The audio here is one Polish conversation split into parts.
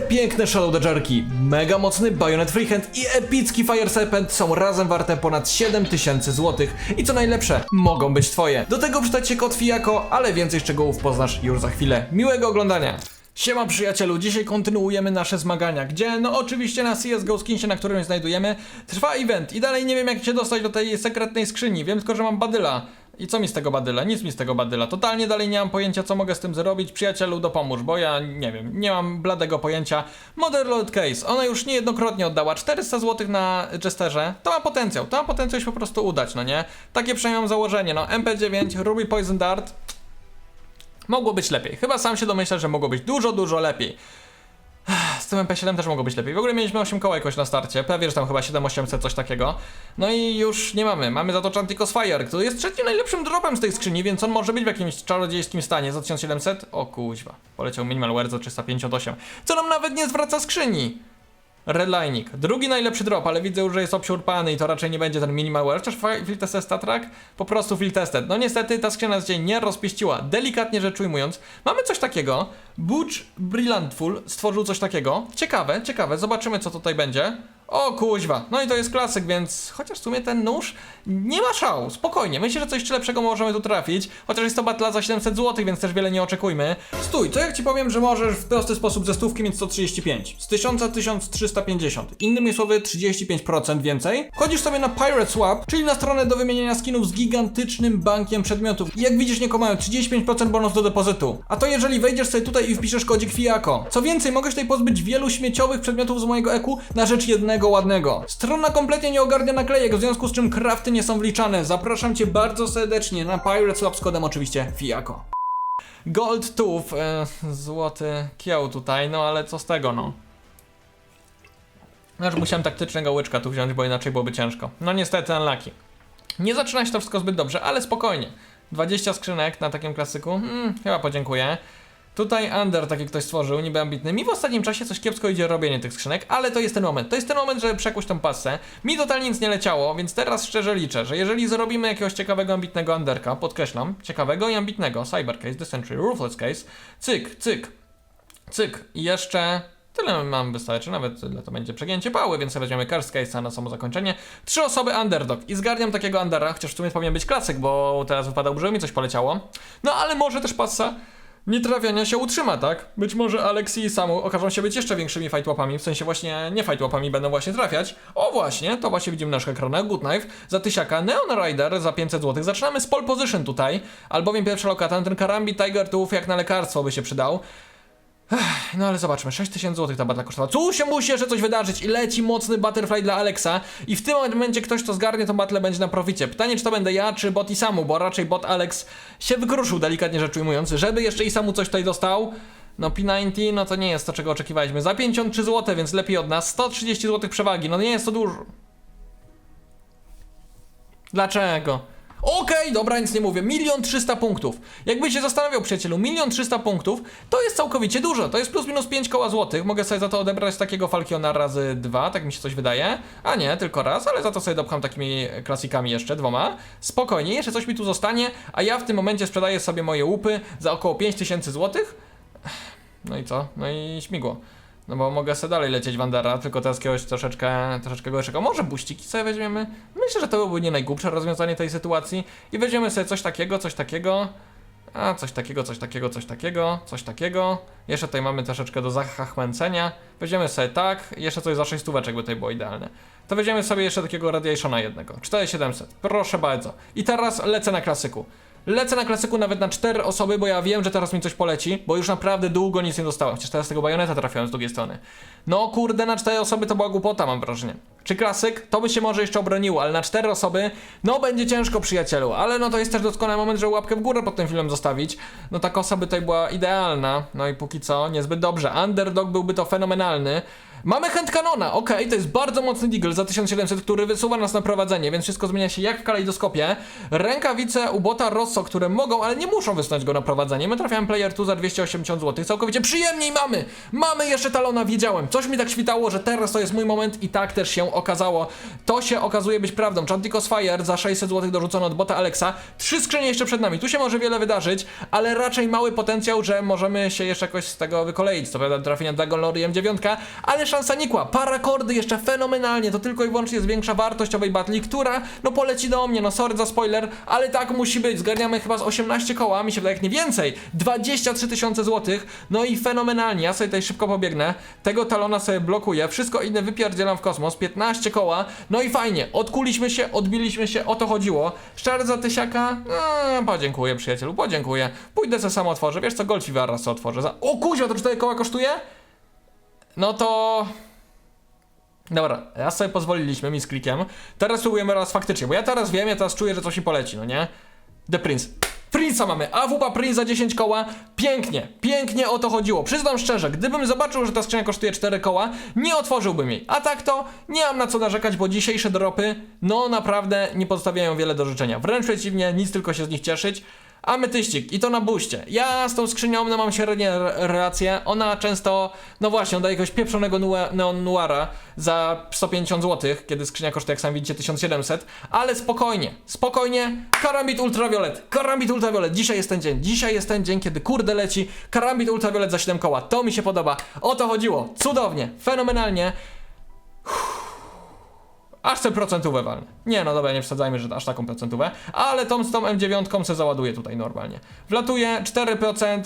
Przepiękne Shadow Dajarki, mega mocny Bayonet Freehand i epicki Fire Serpent są razem warte ponad 7000 zł i co najlepsze, mogą być twoje. Do tego przydać kod Fijako, ale więcej szczegółów poznasz już za chwilę. Miłego oglądania! Siema przyjacielu, dzisiaj kontynuujemy nasze zmagania, gdzie no oczywiście na CSGO Skinsie, na którym znajujemy, trwa event i dalej nie wiem jak się dostać do tej sekretnej skrzyni, wiem tylko, że mam badyla. I co mi z tego badyla? Nic mi z tego badyla. Totalnie dalej nie mam pojęcia, co mogę z tym zrobić. Przyjacielu, dopomóż, bo ja nie wiem, nie mam bladego pojęcia. Modern Case, ona już niejednokrotnie oddała 400 zł na Jesterze. To ma potencjał, to ma potencjał się po prostu udać, no nie? Takie przynajmniej mam założenie, no. MP9, Ruby Poison Dart. Mogło być lepiej. Chyba sam się domyślę, że mogło być dużo, dużo lepiej. Tym MP7 też mogło być lepiej. W ogóle mieliśmy 8 koła jakoś na starcie. Prawie, że tam chyba 7800, coś takiego. No i już nie mamy. Mamy za to Chanticos Fire, który jest trzecim najlepszym dropem z tej skrzyni, więc on może być w jakimś czarodziejskim stanie. Za 1700? O kuźwa. Poleciał Minimal Wear za 358. Co nam nawet nie zwraca skrzyni. Redlining. Drugi najlepszy drop, ale widzę że jest obsiurpany i to raczej nie będzie ten minimal wear. Chociaż fi- field tested? Po prostu field. No niestety ta skrzynia dzisiaj nie rozpieściła. Delikatnie rzecz ujmując, mamy coś takiego. Butch Brillantful stworzył coś takiego. Ciekawe, ciekawe. Zobaczymy co tutaj będzie. O kuźwa. No i to jest klasyk, więc chociaż w sumie ten nóż nie ma szału. Spokojnie. Myślę, że coś jeszcze lepszego możemy tu trafić. Chociaż jest to batla za 700 zł, więc też wiele nie oczekujmy. Stój, co jak ci powiem, że możesz w prosty sposób ze stówki mieć 135. Z 1000 1350. Innymi słowy 35% więcej. Chodzisz sobie na Pirate Swap, czyli na stronę do wymieniania skinów z gigantycznym bankiem przedmiotów. I jak widzisz, nie mają 35% bonus do depozytu. A to jeżeli wejdziesz sobie tutaj i wpiszesz kodzik FIAKO. Co więcej, mogę się tutaj pozbyć wielu śmieciowych przedmiotów z mojego eku na rzecz jednego ładnego. Strona kompletnie nie ogarnia naklejek, w związku z czym crafty nie są wliczane. Zapraszam cię bardzo serdecznie na Pirate Swap z kodem oczywiście FIAKO. Gold Tooth, e, złoty kieł tutaj, no ale co z tego, no. Aż musiałem taktycznego łyczka tu wziąć, bo inaczej byłoby ciężko. No niestety, unlucky. Nie zaczyna się to wszystko zbyt dobrze, ale spokojnie. 20 skrzynek na takim klasyku, hmm, chyba podziękuję. Tutaj Under, tak jak ktoś stworzył, niby ambitny. Mi w ostatnim czasie coś kiepsko idzie robienie tych skrzynek, ale to jest ten moment. To jest ten moment, żeby przekuć tą pasę. Mi totalnie nic nie leciało, więc teraz szczerze liczę, że jeżeli zrobimy jakiegoś ciekawego, ambitnego Underka, podkreślam, ciekawego i ambitnego, Cybercase, The Century, Ruthless Case, cyk, cyk, cyk i jeszcze... Tyle mam wystarczy, nawet tyle to będzie przegięcie pały, więc weźmiemy Curse Case'a na samo zakończenie. Trzy osoby Underdog i zgarniam takiego Undera, chociaż w sumie powinien być klasyk, bo teraz wypadał, żeby mi coś poleciało. No ale może też passa nietrafiania się utrzyma, tak? Być może Alex i Samu okażą się być jeszcze większymi fightłapami, w sensie właśnie nie fightłapami będą właśnie trafiać. O właśnie, to właśnie widzimy na naszych ekranach, Good Knife, za tysiaka, Neon Rider za 500 zł. Zaczynamy z pole position tutaj, albowiem pierwsza lokata, ten Karambit Tiger Tooth jak na lekarstwo by się przydał. Ech, No ale zobaczmy, 6000 zł ta batla kosztowała. Tu się musi jeszcze coś wydarzyć i leci mocny butterfly dla Alexa i w tym momencie ktoś to zgarnie, to battle będzie na proficie. Pytanie, czy to będę ja, czy bot Isamu, bo raczej bot Alex się wykruszył, delikatnie rzecz ujmując, żeby jeszcze Isamu coś tutaj dostał. No P90, no to nie jest to, czego oczekiwaliśmy. Za 53 zł, więc lepiej od nas. 130 zł przewagi, no nie jest to dużo. Dlaczego? Okej, dobra, nic nie mówię. Milion trzysta punktów. Jakbyś się zastanawiał, przyjacielu, milion trzysta punktów to jest całkowicie dużo. To jest plus minus 5 koła złotych. Mogę sobie za to odebrać takiego Falkiona razy dwa, tak mi się coś wydaje. A nie, tylko raz, ale za to sobie dopcham takimi klasikami jeszcze, dwoma. Spokojnie, jeszcze coś mi tu zostanie, a ja w tym momencie sprzedaję sobie moje łupy za około 5000 złotych. No i co? No i śmigło. No bo mogę sobie dalej lecieć Wandera, tylko teraz jakiegoś troszeczkę, troszeczkę gorszego. Może buściki sobie weźmiemy? Myślę, że to byłoby nie najgłupsze rozwiązanie tej sytuacji. I weźmiemy sobie coś takiego, coś takiego. A, coś takiego, coś takiego, coś takiego, coś takiego. Jeszcze tutaj mamy troszeczkę do zachachmęcenia. Weźmiemy sobie tak, jeszcze coś za 6 stóweczek by tutaj było idealne. To weźmiemy sobie jeszcze takiego Radiationa jednego. 4700, proszę bardzo. I teraz lecę na klasyku. Lecę na klasyku nawet na 4 osoby, bo ja wiem, że teraz mi coś poleci, bo już naprawdę długo nic nie dostałem. Chociaż teraz tego bajoneta trafiałem z drugiej strony. No kurde, na 4 osoby to była głupota, mam wrażenie. Czy klasyk? To by się może jeszcze obroniło, ale na 4 osoby, no będzie ciężko, przyjacielu. Ale no to jest też doskonały moment, żeby łapkę w górę pod tym filmem zostawić. No taka osoba tutaj była idealna, no i póki co niezbyt dobrze. Underdog byłby to fenomenalny. Mamy Hand Canona, okej, to jest bardzo mocny Deagle za 1700, który wysuwa nas na prowadzenie, więc wszystko zmienia się jak w kalejdoskopie. Rękawice u bota Rosso, które mogą, ale nie muszą wysunąć go na prowadzenie. My trafiamy Player 2 za 280 zł, całkowicie przyjemniej mamy! Mamy jeszcze talona, wiedziałem. Coś mi tak świtało, że teraz to jest mój moment i tak też się okazało. To się okazuje być prawdą. Chanticos Fire za 600 zł dorzucono od bota Alexa. Trzy skrzynie jeszcze przed nami. Tu się może wiele wydarzyć, ale raczej mały potencjał, że możemy się jeszcze jakoś z tego wykoleić. Co prawda trafienia Dragon Lord i M9, ale szansa nikła. Parakordy jeszcze fenomenalnie. To tylko i wyłącznie zwiększa wartość owej batli, która no poleci do mnie. No sorry za spoiler, ale tak musi być. Zgarniamy chyba z 18 koła, mi się wydaje jak nie więcej. 23 tysiące złotych. No i fenomenalnie. Ja sobie tutaj szybko pobiegnę. Tego talona sobie blokuję. Wszystko inne wypierdzielam w kosmos. 15 koła. No i fajnie. Odkuliśmy się, odbiliśmy się. O to chodziło. Szczer za tysiaka? Eee, podziękuję przyjacielu, podziękuję. Pójdę se sam otworzę. Wiesz co, Golfiwar raz co otworzę. Za... O kuźwa, to 4 koła kosztuje? No to... Dobra, raz sobie pozwoliliśmy mi z klikiem. Teraz spróbujemy raz faktycznie, bo ja teraz wiem, ja teraz czuję, że coś mi poleci, no nie? The Prince. Prince'a mamy, AWP Prince za 10 koła. Pięknie, pięknie o to chodziło. Przyznam szczerze, gdybym zobaczył, że ta skrzynia kosztuje 4 koła, nie otworzyłbym jej. A tak to nie mam na co narzekać, bo dzisiejsze dropy, no naprawdę nie pozostawiają wiele do życzenia. Wręcz przeciwnie, nic tylko się z nich cieszyć. Ametyścik i to na buście. Ja z tą skrzynią no, mam średnie re- relacje. Ona często, no właśnie, daje jakiegoś pieprzonego nue- neon noira za 150 zł, kiedy skrzynia kosztuje, jak sami widzicie, 1700. Ale spokojnie, spokojnie. Karambit Ultraviolet, Karambit Ultraviolet. Dzisiaj jest ten dzień, dzisiaj jest ten dzień, kiedy kurde leci. Karambit Ultraviolet za 7 koła. To mi się podoba. O to chodziło. Cudownie, fenomenalnie. Aż te procentówę walnę. Nie, no dobra, nie przesadzajmy, że aż taką procentówę, ale tą z tą M9 se załaduję tutaj normalnie. Wlatuje 4%,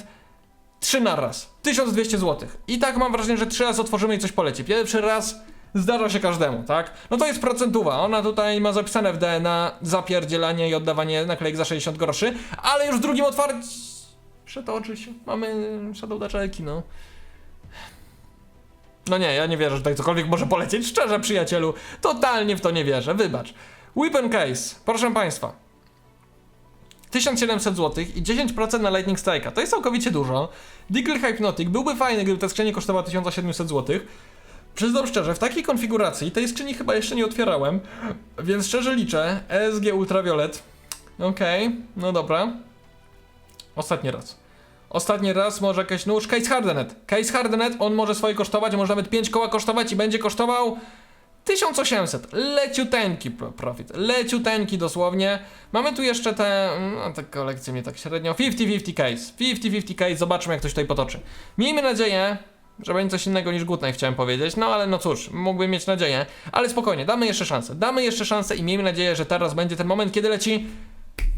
3 na raz. 1200 zł. I tak mam wrażenie, że 3 razy otworzymy i coś poleci. Pierwszy raz zdarza się każdemu, tak? No to jest procentuwa. Ona tutaj ma zapisane w DNA zapierdzielanie i oddawanie naklejek za 60 groszy, ale już w drugim otwarciu... Przetoczy się. Mamy Shadow Daczelki, no. No nie, ja nie wierzę, że tutaj cokolwiek może polecieć. Szczerze, przyjacielu, totalnie w to nie wierzę. Wybacz. Weapon Case, proszę państwa. 1700 zł i 10% na Lightning Strike'a. To jest całkowicie dużo. Deagle Hypnotic byłby fajny, gdyby ta skrzynia kosztowała 1700 zł. Przyznam szczerze, w takiej konfiguracji tej skrzyni chyba jeszcze nie otwierałem, więc szczerze liczę. ESG Ultraviolet. Okej, no dobra. Ostatni raz. Ostatni raz może jakaś nóż. Case Hardenet. Case Hardenet, on może swoje kosztować, może nawet 5 koła kosztować i będzie kosztował 1800. Leciuteńki pro- profit. Leciuteńki dosłownie. Mamy tu jeszcze te. No, te kolekcje mnie tak średnio. 50-50 case. 50-50 case. Zobaczmy, jak to się tutaj potoczy. Miejmy nadzieję. Że będzie coś innego niż Gutnight chciałem powiedzieć, no ale no cóż, mógłbym mieć nadzieję, ale spokojnie, damy jeszcze szansę, damy jeszcze szansę i miejmy nadzieję, że teraz będzie ten moment, kiedy leci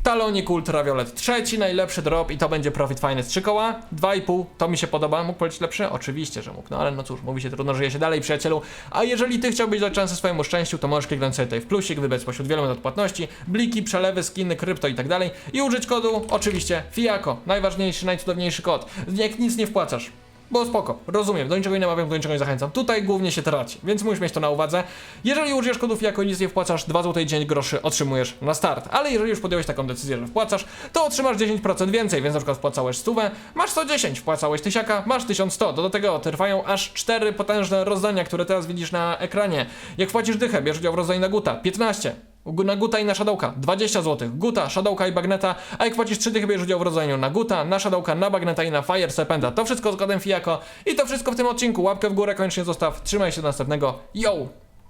Talonik Ultraviolet. Trzeci najlepszy drop i to będzie profit fajny z 3 koła. 2,5 to mi się podoba. Mógł polecić lepszy? Oczywiście, że mógł. No ale no cóż, mówi się trudno, żyje się dalej, przyjacielu. A jeżeli ty chciałbyś dać szansę swojemu szczęściu, to możesz kliknąć sobie tutaj w plusik, wybrać spośród wielu metod płatności, bliki, przelewy, skiny, krypto i tak dalej i użyć kodu, oczywiście, FIAKO. Najważniejszy, najcudowniejszy kod. Jak nic nie wpłacasz. Bo spoko, rozumiem, do niczego nie namawiam, do niczego nie zachęcam. Tutaj głównie się traci, więc musisz mieć to na uwadze. Jeżeli użyjesz kodów jako nic nie wpłacasz, 2 zł 10 groszy otrzymujesz na start. Ale jeżeli już podjąłeś taką decyzję, że wpłacasz, to otrzymasz 10% więcej, więc na przykład wpłacałeś 100, masz 110, wpłacałeś tysiaka, masz 1100. Do tego trwają aż 4 potężne rozdania, które teraz widzisz na ekranie. Jak wpłacisz dychę, bierz udział w rozdaniu na Guta, 15. Na Guta i na Shadowka 20 zł. Guta, Shadowka i Bagneta, a jak płacisz 3 dychy, bierzesz udział w rozdaniu na Guta, na Shadowka, na Bagneta i na Fire Serpenta. To wszystko z kodem FIAKO i to wszystko w tym odcinku. Łapkę w górę koniecznie zostaw. Trzymaj się do następnego. Yo!